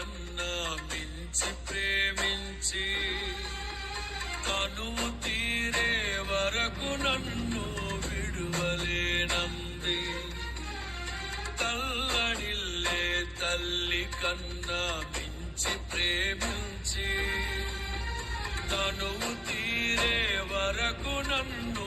కన్నా మించి ప్రేమించి తను తీరే వరకు నన్ను విడువలేనంది. తల్లనిల్లే తల్లి కన్నా మించి ప్రేమించి తను తీరే వరకు నన్ను